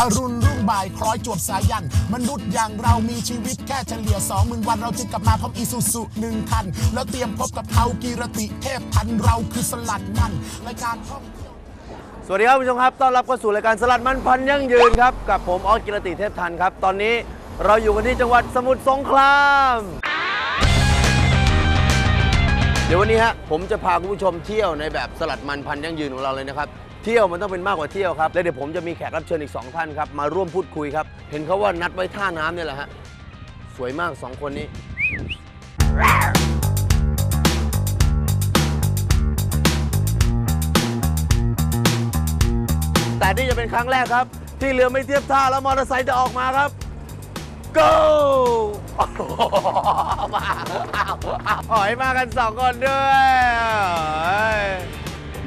อรุณรุ่งบ่ายคล้อยจวบสายัน มนุษย์อย่างเรามีชีวิตแค่เฉลี่ยสองหมื่นวันเราจึงกลับมาพร้อมอีซูซุหนึ่งคัน แล้วเตรียมพบกับเขากีรติเทพทันเราคือสลัดมันรายการท่อง สวัสดีครับคุณผู้ชมครับ ต้อนรับเข้าสู่รายการสลัดมันพันยั่งยืนครับ กับผมออสกิรติเทพทันครับ ตอนนี้เราอยู่กันที่จังหวัดสมุทรสงคราม เดี๋ยววันนี้ฮะผมจะพาคุณผู้ชมเที่ยวในแบบสลัดมันพันยั่งยืนของเราเลยนะครับ เที่ยวมันต้องเป็นมากกว่าเที่ยวครับและเดี๋ยวผมจะมีแขกรับเชิญอีกสองท่านครับมาร่วมพูดคุยครับ เห็นเขาว่านัดไว้ท่าน้ำเนี่ยแหละฮะสวยมากสองคนนี้ แต่นี่จะเป็นครั้งแรกครับ ที่เรือไม่เทียบท่าแล้วมอเตอร์ไซค์จะออกมาครับ go มาอ้าวอ้าวหอยมากันสองคนด้วย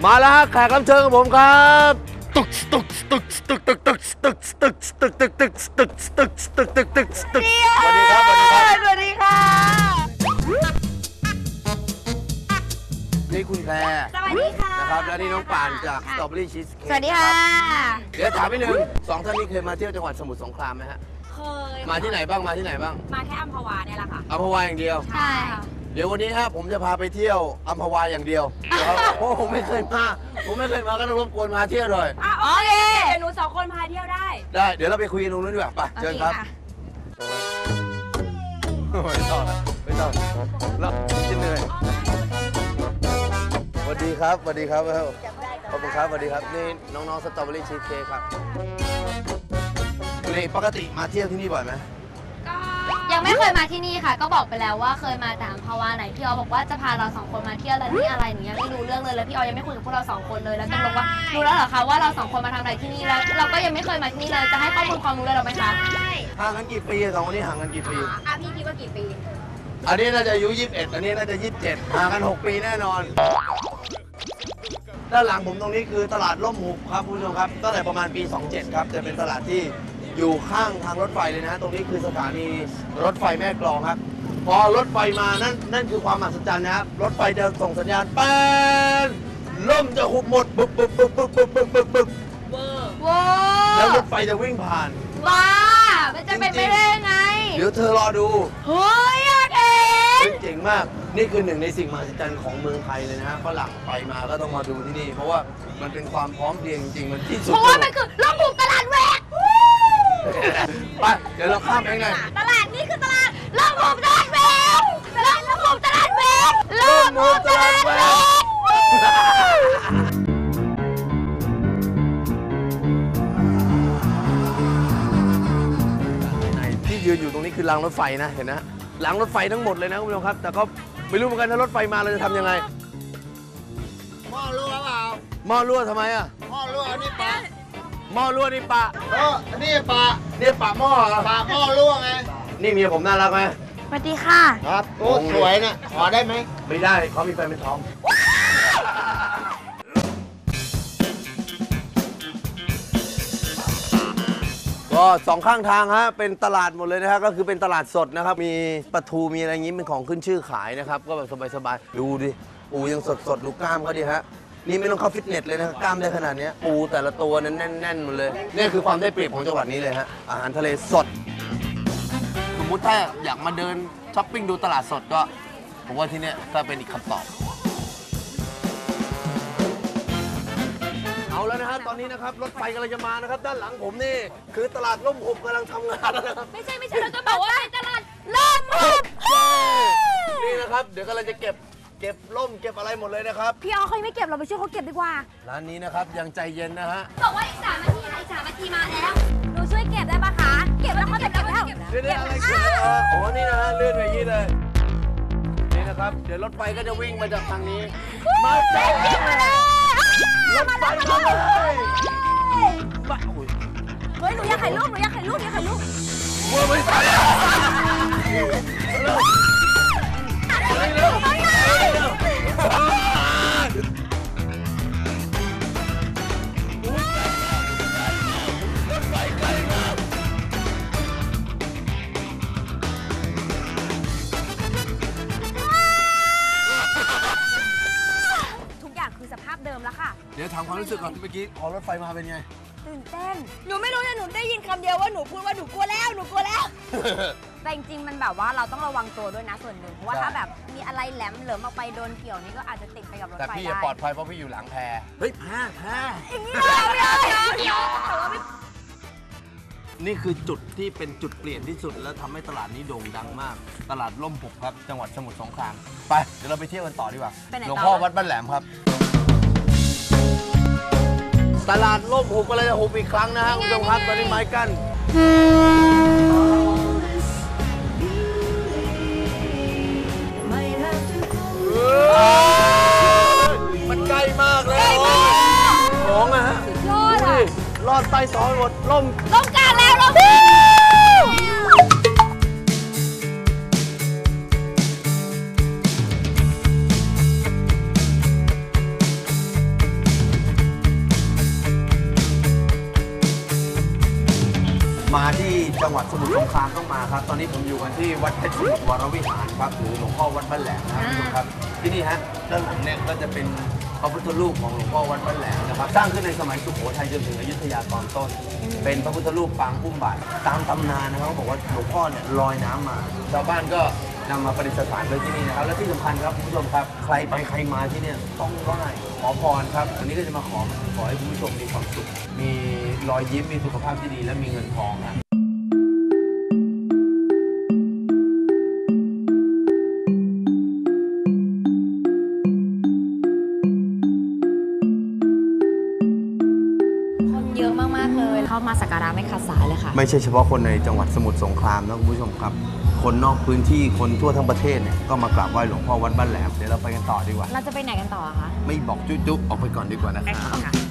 มาแล้วฮะแขกรับเชิญของผมครับตึกตึกตึกตึกตึกตึกตึกตึกตึกตึกตึกตึกตึกตึกตึกตึกตึกสวัสดีครับสวัสดีครับสวัสดีค่ะนี่คุณแพรสวัสดีค่ะนะครับและนี่น้องป่านจากสตรอเบอรี่ชีสเค้กสวัสดีค่ะ เดี๋ยวถามไปหนึ่งสองท่านนี้เคยมาเที่ยวจังหวัดสมุทรสงครามไหมฮะเคยมาที่ไหนบ้างมาที่ไหนบ้างมาแค่อัมพวาเนี่ยแหละค่ะอัมพวาอย่างเดียวใช่ค่ะ เดี๋ยววันนี้ฮะผมจะพาไปเที่ยวอัมพวาอย่างเดียวนะครับ เพราะผมไม่เคยมา ผมไม่เคยมาก็ต้องรบกวนมาเที่ยวหน่อย อะโอเคเดี๋ยวหนูสองคนพาเที่ยวได้ ได้ เดี๋ยวเราไปคุยกันตรงนู้นดีกว่าไปเชิญครับไม่ต้องนะไม่ต้องแล้วจะเหนื่อยสวัสดีครับสวัสดีครับขอบคุณครับสวัสดีครับนี่น้องๆสตรอเบอรี่ชีสเค้กครับนี่ปกติมาเที่ยวที่นี่บ่อยไหมยัง ไม่เคยมาที่นี่ค่ะ ก็บอกไปแล้วว่าเคยมาแต่อัมพวาไหนพี่ออบอกว่าจะพาเราสองคนมาเที่ยวแล้วนี่อะไรหนูยังไม่รู้เรื่องเลยแล้วพี่ออยังไม่คุยกับพวกเราสองคนเลยแล้วตกลงว่ารู้แล้วเหรอคะว่าเราสองคนมาทำอะไรที่นี่แล้ว เราก็ยังไม่เคยมาที่นี่เลยจะให้ข้อมูลความรู้เลยเราไหมคะห่างกันกี่ปีสองคนนี้ห่างกันกี่ปี อะพี่คิดว่ากี่ปี อันนี้น่าจะอายุ21 อันนี้น่าจะ 27 ห่างกัน6ปีแน่นอน ด้านหลังผมตรงนี้คือตลาดล่มหุบครับคุณผู้ชมครับตั้งแต่ประมาณปี 27 ครับ จะเป็นตลาดที่ อยู่ข้างทางรถไฟเลยนะฮะตรงนี้คือสถานีรถไฟแม่กลองครับ พอรถไฟมานั่นนั่นคือความมหัศจรรย์นะครับ รถไฟจะส่งสัญญาณแป้นล่มจะหุบหมดบึบบึบบึบบึบบึบบึบบึบบึบเวอร์ว้าแล้วรถไฟจะวิ่งผ่านว้ามันจะเป็นไปได้ยังไง เดี๋ยวเธอรอดูเฮ้ยอยากเห็นเจ๋งมาก นี่คือหนึ่งในสิ่งมหัศจรรย์ของเมืองไทยเลยนะฮะฝรั่งไปมาก็ต้องมาดูที่นี่ เพราะว่ามันเป็นความพร้อมเพรียงจริงๆมันที่สุดเพราะว่ามันคือลำบุกตลาดแหวก ไป เดี๋ยวเราข้ามไปไงตลาดนี่คือตลาดลำบุกตลาดแหวกตลาดลำบุกตลาดแหวกลำบุกตลาดแหวกที่ยืนอยู่ตรงนี้คือรางรถไฟนะเห็นนะรางรถไฟทั้งหมดเลยนะคุณผู้ชมครับ แต่ก็ไม่รู้เหมือนกันถ้ารถไฟมาเราจะทำยังไงหม้อรั่วเปล่าหม้อรั่วทำไมอะหม้อรั่วนี่ปลาหม้อรั่วนี่ปะเอออันนี้ปลา เนี่ยปะหม้อเหรอปลาหม้อรั่วไงนี่เมียผมน่ารักไหมสวัสดีค่ะ ครับโอ้สวยนะขอได้ไหมไม่ได้เขามีแฟนเป็นทอมก็สองข้างทางฮะเป็นตลาดหมดเลยนะครับก็คือเป็นตลาดสดนะครับ มีปลาทูมีอะไรอย่างนี้เป็นของขึ้นชื่อขายนะครับ ก็แบบสบายๆดูดิ ปูยังสดสดๆดูกล้ามเขาดิฮะ นี่ไม่ต้องเข้าฟิตเนสเลยนะกล้ามได้ขนาดเนี้ยปูแต่ละตัวนั้นแน่นๆหมดเลยนี่คือความได้เปรียบของจังหวัดนี้เลยฮะอาหารทะเลสด สมมติถ้าอยากมาเดินช้อปปิ้งดูตลาดสดก็ผมว่าที่เนี้ยก็เป็นอีกคำตอบ เอาแล้วนะฮะตอนนี้นะครับรถไฟกำลังจะมานะครับ ด้านหลังผมนี่ คือตลาดล่มหุบกำลังทำงานแล้วนะครับ ไม่ใช่ไม่ใช่เราจะบอกว่าเป็นตลาดลำบุกนี่นะครับ เดี๋ยวกำลังจะเก็บ เก็บล่มเก็บอะไรหมดเลยนะครับ พี่ออเขายังไม่เก็บเราไปช่วยเขาเก็บดีกว่าร้านนี้นะครับยังใจเย็นนะฮะบอกว่าอีกสามนาทีอีกสามนาทีมาแล้ว หนูช่วยเก็บได้ปะคะ เก็บแล้วเขาจะเก็บแล้วเดี๋ยวๆอะไรขึ้นเออโอ้นี่นะฮะเลื่อนไปอย่างนี้เลยนี่นะครับ เดี๋ยวรถไฟก็จะวิ่งมาจากทางนี้ มาจากรถไฟมาเลย กอย่างคือสภาพเดิมแล้วค่ะเดี๋ยวถามความรู้สึกก่อนเมื่อกี้พอรถไฟมาเป็นไง ตื่นเต้น หนูไม่รู้แต่หนูได้ยินคำเดียวว่าหนูพูดว่าหนูกลัวแล้ว หนูกลัวแล้ว แต่จริงๆ มันแบบว่าเราต้องระวังตัวด้วยนะส่วนหนึ่งเพราะว่าใช่ ถ้าแบบมีอะไรแหลมเหลิมออกไปโดนเกี่ยวนี่ก็อาจจะติดไปกับรถแต่ไฟพี่ได้จะปลอดภัยเพราะพี่อยู่หลังแพเฮ้ยแพแพอย่างนี้เลยไม่เอาไม่เอาไม่เอาแต่ว่าไม่นี่คือจุดที่เป็นจุดเปลี่ยนที่สุด แล้วทำให้ตลาดนี้โด่งดังมาก ตลาดล่มผุกครับ จังหวัดสมุทรสงคราม ไป เดี๋ยวเราไปเที่ยวกันต่อดีกว่า ไปไหนหลวงต่อพ่อวัดบ้านแหลมครับ ตลาดล่มผุกก็เลยจะหุบอีกครั้งนะฮะคุณผู้ชมครับตอนนี้ไม้กั้นเฮ้ยมันใกล้มากเลยใกล้มากของอะฮะยอดดูอะดิรอดใต้ซอยหมดล่มลงกลางแล้วลงมา จังหวัดสมุทรสงครามต้องมาครับ ตอนนี้ผมอยู่กันที่วัดเพชรบุรีวรวิหารครับหรือหลวงพ่อวัดบ้านแหลมนะครับคุณผู้ชมครับ ที่นี่ฮะด้านหลังเนี่ยก็จะเป็นพระพุทธรูปของหลวงพ่อวัดบ้านแหลมนะครับ สร้างขึ้นในสมัยสุโขทัยจนถึงอยุธยาตอนต้น เป็นพระพุทธรูปปางอุ้มบาตรตามตำนานนะครับเขาบอกว่าหลวงพ่อเนี่ยลอยน้ำมาชาวบ้านก็นำมาประดิษฐานไว้ที่นี่นะครับ และที่สำคัญครับคุณผู้ชมครับ ใครไปใครมาที่เนี่ยต้องไหว้ขอพรครับวันนี้ก็จะมาขอขอให้คุณผู้ชมมีความสุข มีรอยยิ้มมีสุขภาพที่ดีและมีเงินทองนะ มากๆเลยเข้ามาสักการะไม่ขาดสายเลยค่ะ ไม่ใช่เฉพาะคนในจังหวัดสมุทรสงครามนะคุณผู้ชมครับ คนนอกพื้นที่คนทั่วทั้งประเทศเนี่ยก็มากราบไหว้หลวงพ่อวัดบ้านแหลมเดี๋ยวเราไปกันต่อดีกว่า เราจะไปไหนกันต่ออะคะ ไม่บอกจุ๊จุ๊ออกไปก่อนดีกว่านะครับตอ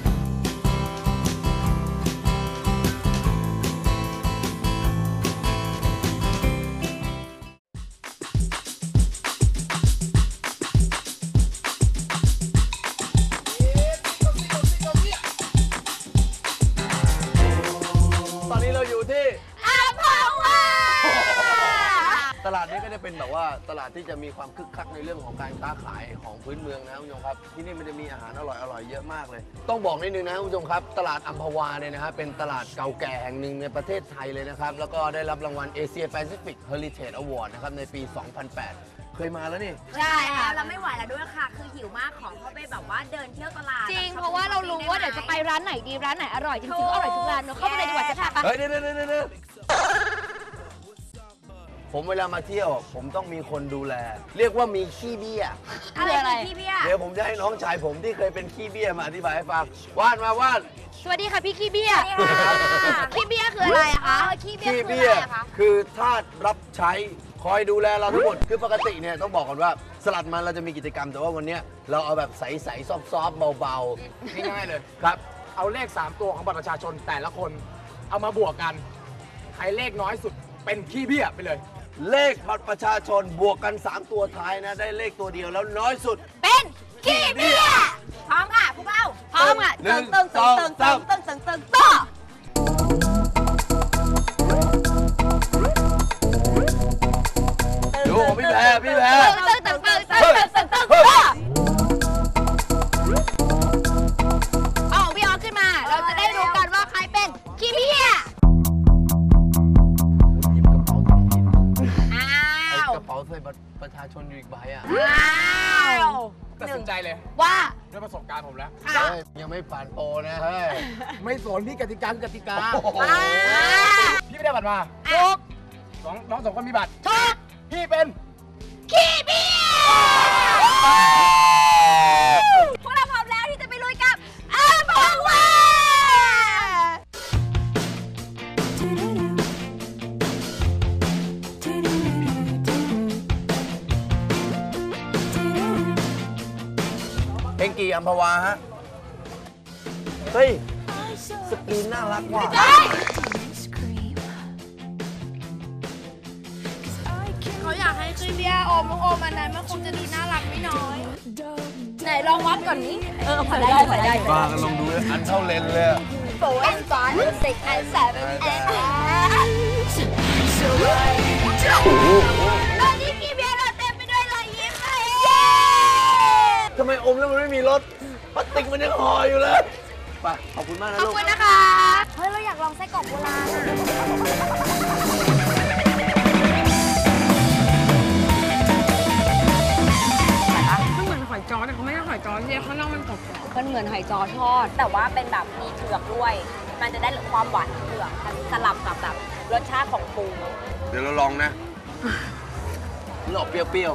ตลาดนี้ก็จะเป็นแบบว่าตลาดที่จะมีความคึกคักในเรื่องของการค้าขายของพื้นเมืองนะครับคุณผู้ชมครับ ที่นี่มันจะมีอาหารอร่อยอร่อยเยอะมากเลย ต้องบอกนิดนึงนะครับคุณผู้ชมครับตลาดอัมพวาเนี่ยนะครับเป็นตลาดเก่าแก่แห่งหนึ่งในประเทศไทยเลยนะครับ แล้วก็ได้รับรางวัล Asia Pacific Heritage Award นะครับในปี 2008 เคยมาแล้วนี่ ใช่ค่ะ เราไม่ไหวแล้วด้วยค่ะ คือหิวมากของเขาไปแบบว่าเดินเที่ยวตลาดจริงแบบเพราะว่าเรารู้ว่าเดี๋ยวจะไปร้านไหนดีร้านไหนอร่อยจริงๆก็อร่อยทุกร้านเนอะเข้าไปเลยดีกว่าจะค่ะปะ เฮ้ยเดี๋ยวเดี๋ยวเดี๋ยวเดี๋ยว ผมเวลามาเที่ยว ผมต้องมีคนดูแล เรียกว่ามีขี้เบี้ยอะไร คือพี่เบี้ย เดี๋ยวผมจะให้น้องชายผมที่เคยเป็นขี้เบี้ยมาอธิบายให้ฟังวาดมาวาด สวัสดีค่ะพี่ขี้เบี้ย สวัสดีค่ะ ขี้เบี้ยคืออะไรอะคะเออขี้เบี้ยขี้คือเบี้อะยไรอะคะคือทาสรับใช้คอยดูแลเราทั้งหมด คือปกติเนี่ยต้องบอกก่อนว่า สลัดมันเราจะมีกิจกรรมแต่ว่าวันเนี้ยเราเอาแบบใสๆซอฟๆเบาง่ายๆเลย ๆ ครับ เอาเลข 3 ตัวของบัตรประชาชนแต่ละคน เอามาบวกกัน ใครเลขน้อยสุดเป็นขี้เบี้ยไปเลย เลขบัตรประชาชนบวกกัน 3 ตัวท้ายนะ ได้เลขตัวเดียวแล้วน้อยสุด เป็นขี้เบี้ยพร้อมค่ะพวกเราพร้อมอะหนึ่ตึงงตึงตึงตึงตึงตึงตึงตึงต่อดูของพี่แพรพี่แพร ตึงตึงตึงาถูกสองน้องสองคนมีบัตรถูกพี่เป็นขี้เบี้ยพวกเราพร้อมแล้วที่จะไปลุยกับอัมพวาเองกี่อัมพวาฮะ เฮ้ย สกรีนน่ารักว่ะ เบี้ยโอมโอมอันนั้นมันคงจะดูน่ารักไม่น้อย ไหนลองวัดก่อนนี้ เออผ่านได้ผ่านได้บ้ากันลองดูเลยอันเท่าเลนเลยอะ four and five and six and seven and eight ตอนนี้ขี้เบี้ยเราเต็มไปด้วยรอยยิ้มเลยเย้ทำไมอมแล้วมันไม่มีรถพลาสติกมันยังห่ออยู่เลยไปขอบคุณมากนะขอบลูกคุณนะคะ เฮ้ย เราอยากลองไส้กรอกโบราณ จ้อแต่เขาไม่ใช่หอยจ้อที่ข้างนอกมันกรอบมันเหมือนหอยจอทอด แต่ว่าเป็นแบบมีเผือกด้วย มันจะได้ความหวานของเผือกสลับกับแบบรสชาติของปูเดี๋ยวเราลองนะมันออกเปรี้ยว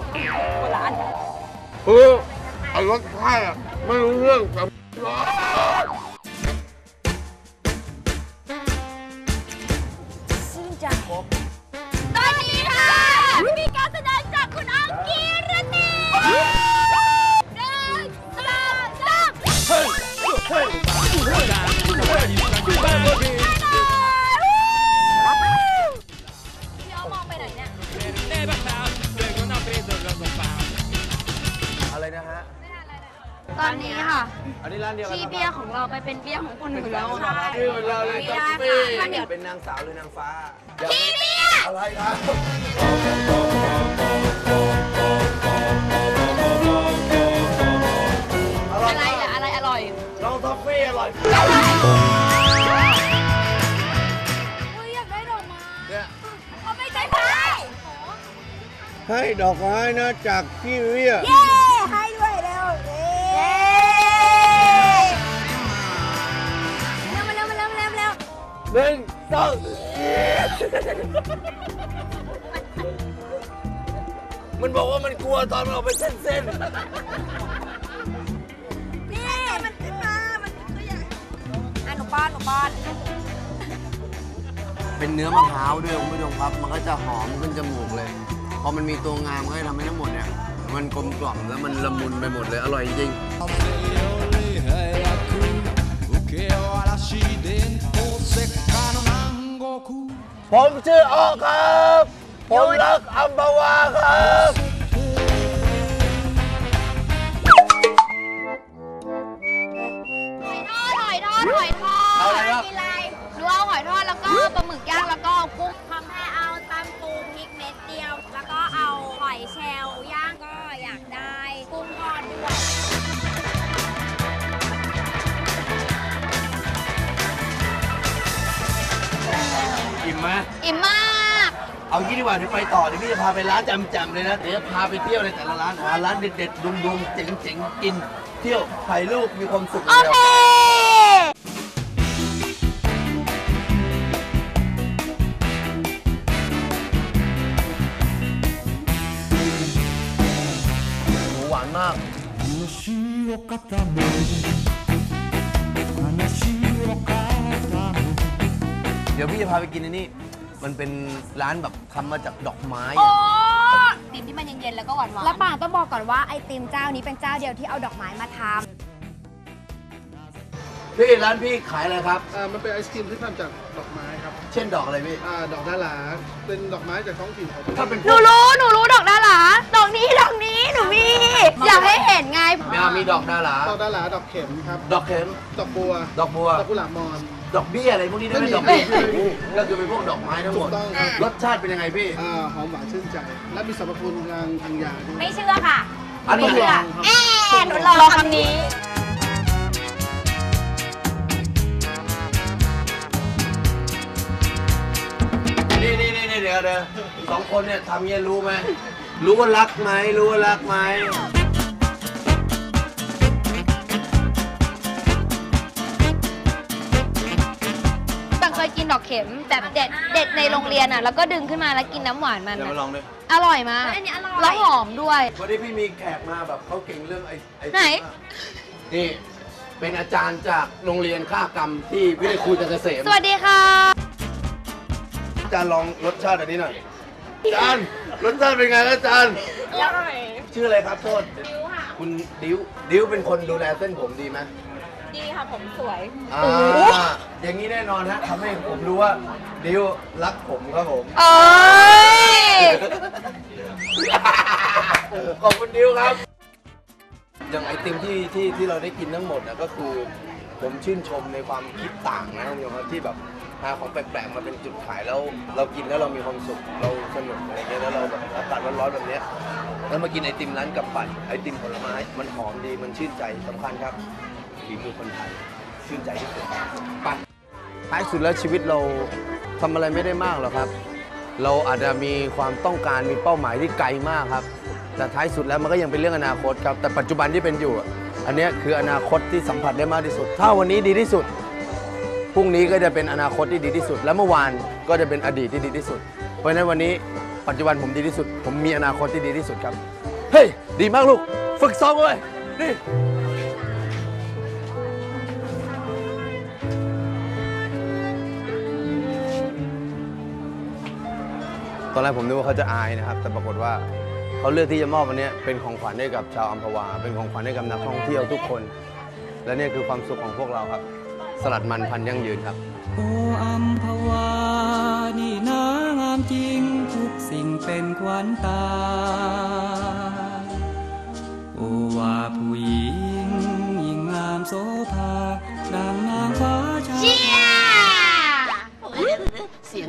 คนละอัน ๆเออไอ้รสชาติอะไม่รู้เรื่องแต่ซึ่ พี่อ้อมองไปไหนเนี่ยอะไรนะฮะตอนนี้ค่ะ อันนี้ร้านเดียวกันที่เบียร์ของเราไปเป็นเบียร์ของคนอื่นแล้วใช่ชื่อเป็นเราเลยไม่คได้รับค่ะ เป็นนางสาวหรือนางฟ้าที่เบียร์อะไรครับอร่อยอะไรมากอะอะไรอร่อย น้องท็อฟฟี่อร่อยอุ้ ให้ดอกไม้นะจากพี่เวียเย้ ให้ด้วยเร็วเย้เร็วมาเร็วมาเร็วมาเร็วมาเร็วหนึ่งสองมันบอกว่ามันกลัวตอนมันออกไปเส้นนี่มันขึ้นมา มันตัวใหญ่อะหนูป้อนหนูป้อนๆ เป็นเนื้อมะพร้าวด้วยคุณผู้ชมครับ มันก็จะหอมขึ้นจมูกเลยพ อมันมีตัวงามมันก็จะทำให้ทั้งหมดเนี่ย มันกลมกล่อมแล้วมันละมุนไปหมดเลย อร่อยจริงผมชื่อออครับ ผมรักอัมพวาครับหอยทอดหอยทอดหอยทอดเอาอะไรครับกินอะไรดูเอาหอยทอดแล้วก็ปลาหมึกย่างแล้วก็กุ้ง มไหมอิ่มมากเอางี้ดีกว่าเดี๋ยวไปต่อเดี๋ยวพี่จะพาไปร้านจำๆเลยนะเดี๋ยวจะพาไปเที่ยวในแต่ละร้านหาร้านเด็ดๆดุมๆเจ๋งๆกิน เที่ยวถ่ายรูปมีความสุขโอเลยเคหมูหวานมาก เดี๋ยวพี่จะพาไปกินอันนี้ มันเป็นร้านแบบทำมาจากดอกไม้โอ้อะติ่มที่มันเย็นๆแล้วก็หวานๆแล้วป่าต้องบอกก่อนว่าไอติมเจ้านี้เป็นเจ้าเดียวที่เอาดอกไม้มาทพี่ร้านพี่ขายอะไรครับ อ่ามันเป็นไอศครีมที่ทำจากดอกไม้ครับ เช่นดอกอะไรพี่ อ่าดอกดาราเป็นดอกไม้จากท้องถิ่นของถ้าเป็นหนูรู้ หนูรู้ดอกดาหลาดอกนี้ดอกนี้หนูมี อยากให้เห็นไงมีมีดอกดาราดอกดาราดอกเข็มครับ ดอกเข็ม ดอกบัว ดอกบัว ดอกกุหลาบมอน ดอกเบี้ยอะไรพวกนี้ได้ไหมไม่มีดอกเบี้ยก็คือเป็นพวกดอกไม้ทั้งหมด ถูกต้องครับ รสชาติเป็นยังไงพี่อ่าหอมหวานชื่นใจ และมีสรรพคุณทางทางยาด้วำยไม่เชื่อค่ะ อันนี้ไม่เชื่อครับแอะหนูรอคำนี้นี่นี่นี่นี่เดี๋ยวเดี๋ยวสองคนเนี่ยทำเงี้ยรู้ไหมรู้ว่ารักไหมรู้ว่ารักไหม เคยกินดอกเข็มแบบเด็ดเด็ดในโรงเรียนอะ แล้วก็ดึงขึ้นมาแล้วกินน้ำหวานมันเดี๋ยวอะมาลองดิอร่อยมากอันนี้อร่อย แล้วหอมด้วย วันนี้พี่มีแขกมาแบบเขาเก่งเรื่องไอ้ไอ้ไหนนี่เป็นอาจารย์จากโรงเรียนข้ากรรมที่วิทยาครูจันทร์เกษมสวัสดีค่ะ อาจารย์ลองรสชาติอันนี้หน่อยอาจารย์รสชาติเป็นไงครับอาจารย์ชื่ออะไรครับโทษดิวค่ะคุณดิวดิวเป็นคนดูแลเส้นผมดีไหม ดีค่ะผมสวย อ่าอย่างนี้แน่นอนฮะทำให้ผมรู้ว่าดิวรักผมครับผม เอ้ย ขอบคุณดิวครับ อย่างไอติมที่ที่ที่เราได้กินทั้งหมดนะก็คือ ผมชื่นชมในความคิดต่างนะคุณผู้ชมครับที่แบบหาของแปลกๆมาเป็นจุดขายแล้ว เรากินแล้วเรามีความสุขเราสนุกอะไรเงี้ยแล้วเราแบบอากาศร้อนๆแบบเนี้ยแล้วมากินไอติมร้านกับปั่นไอติมผลไม้มันหอมดีมันชื่นใจสำคัญครับ ฝีมือคนไทยชื่นใจที่สุดไปท้ายสุดแล้วชีวิตเราทำอะไรไม่ได้มากหรอกครับ เราอาจจะมีความต้องการมีเป้าหมายที่ไกลมากครับ แต่ท้ายสุดแล้วมันก็ยังเป็นเรื่องอนาคตครับ แต่ปัจจุบันที่เป็นอยู่ อันนี้คืออนาคตที่สัมผัสได้มากที่สุด ถ้าวันนี้ดีที่สุดพรุ่งนี้ก็จะเป็นอนาคตที่ดีที่สุด และเมื่อวานก็จะเป็นอดีตที่ดีที่สุด เพราะฉะนั้นวันนี้ปัจจุบันผมดีที่สุด ผมมีอนาคตที่ดีที่สุดครับ เฮ้ย ดีมากลูก ฝึกซ้อมเว้ยนี่ ตอนแรกผมนึกว่าเขาจะอายนะครับ แต่ปรากฏว่าเขาเลือกที่จะมอบวันนี้เป็นของขวัญให้กับชาวอัมพวา เป็นของขวัญให้กับนักท่องเที่ยวทุกคน และนี่คือความสุขของพวกเราครับ สลัดมันพันยั่งยืนครับโออัมพวานี่นางามจริงทุกสิ่งเป็นขวัญตา โอวาผู้หญิงยิ่ง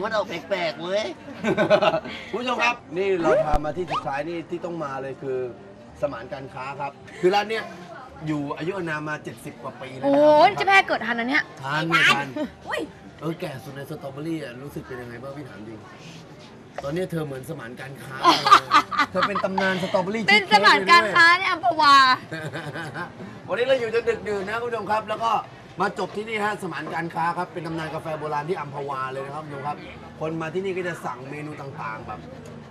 มันออกแปลกๆเว้ยคุณผู้ชมครับ นี่เราพามาที่สุดท้ายนี่ที่ต้องมาเลยคือสมานการค้าครับ คือร้านเนี้ยอยู่อายุอานามมา 70 กว่าปีแล้วโอ้นะยเจะแพ้เกิดทันนะเนี่ย ทานไม่ทานเออแก่สุดในสตรอเบอรี่อะรู้สึกเป็นยังไงบ้างพี่ถามจริงตอนนี้เธอเหมือนสมานการค้าเลยเธอเป็นตำนานสตรอเบอรี่เป็นสมานการค้าในอัมพวา วันนี้เราอยู่จนดึกดื่นนะคุณผู้ชมครับ แล้วก็ มาจบที่นี่ฮะสมานการค้าครับเป็นตำนานกาแฟโบราณที่อัมพวาเลยนะครับคุณผู้ชมครับ คนมาที่นี่ก็จะสั่งเมนูต่างๆแบบ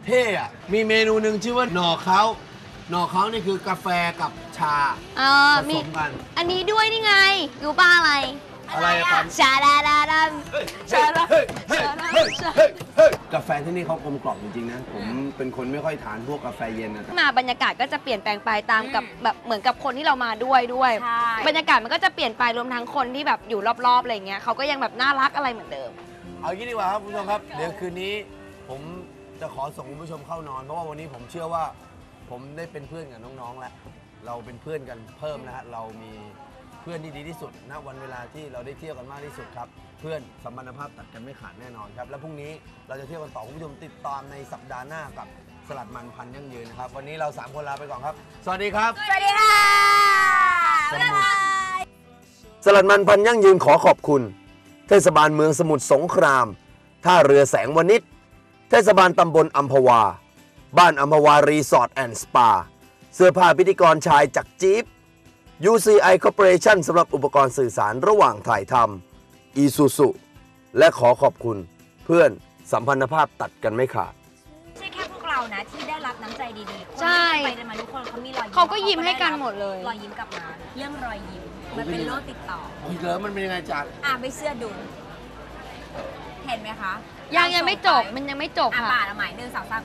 เท่อะมีเมนูหนึ่งชื่อว่าหน่อเขาหน่อเขานี่คือกาแฟกับชาเออผมีสมกัน อันนี้ด้วยนี่ไงรู้ป้าอะไร อะไรอะครับ ชาดาดาดันชาดาเฮ้ยเฮ้ยชาดาเฮ้ยชาเฮ้ยเฮ้ยกาแฟที่นี่เขากลมกล่อมจริงๆนะ ผมเป็นคนไม่ค่อยทานพวกกาแฟเย็นนะมาบรรยากาศก็จะเปลี่ยนแปลงไปตามกับแบบเหมือนกับคนที่เรามาด้วยด้วย ใช่ บรรยากาศมันก็จะเปลี่ยนไปรวมทั้งคนที่แบบอยู่รอบๆอะไรเงี้ยเขาก็ยังแบบน่ารักอะไรเหมือนเดิม เอางี้ดีกว่าครับคุณผู้ชมครับ เดี๋ยวคืนนี้ผมจะขอส่งคุณผู้ชมเข้านอน เพราะว่าวันนี้ผมเชื่อว่า ผมได้เป็นเพื่อนกับน้องๆแล้ว เราเป็นเพื่อนกันเพิ่มนะฮะ เรามีเพื่อนที่ดีที่สุดณวันเวลาที่เราได้เที่ยวกันมากที่สุดครับ เพื่อนสัมพันธภาพตัดกันไม่ขาดแน่นอนครับ และพรุ่งนี้เราจะเที่ยวกันต่อคุณผู้ชมติดตามในสัปดาห์หน้ากับสลัดมันพันยั่งยืนนะครับ วันนี้เราสามคนลาไปก่อนครับ สวัสดีครับ สวัสดีค่ะสมุทรสลัดมันพันยั่งยืนขอขอบคุณ เทศบาลเมืองสมุทรสงคราม ท่าเรือแสงวนิชเทศบาลตำบลอัมพวา บ้านอัมพวารีสอร์ทแอนด์สปา เสื้อผ้าพิธีกรชายจากจี๊ป UCI Corporation สำหรับอุปกรณ์สื่อสารระหว่างถ่ายทำ Isuzu และขอขอบคุณเพื่อนสัมพันธภาพตัดกันไม่ขาด ไม่ใช่แค่พวกเรานะที่ได้รับน้ำใจดีๆคนใช่ที่ไปกันมาทุกคนเขามีรอยยิ้มเขาก็ยิ้มให้กันหมดเลย รอยยิ้มกลับมา เรื่องรอยยิ้มมันเป็นโรคติดต่อ อีกแล้วมันเป็นยังไงจ๊ะอะไปเสื้อดู เห็นไหมคะยังยังไม่จบมันยังไม่จบอะค่ะ ป่าละหมายหนึ่งสองสาม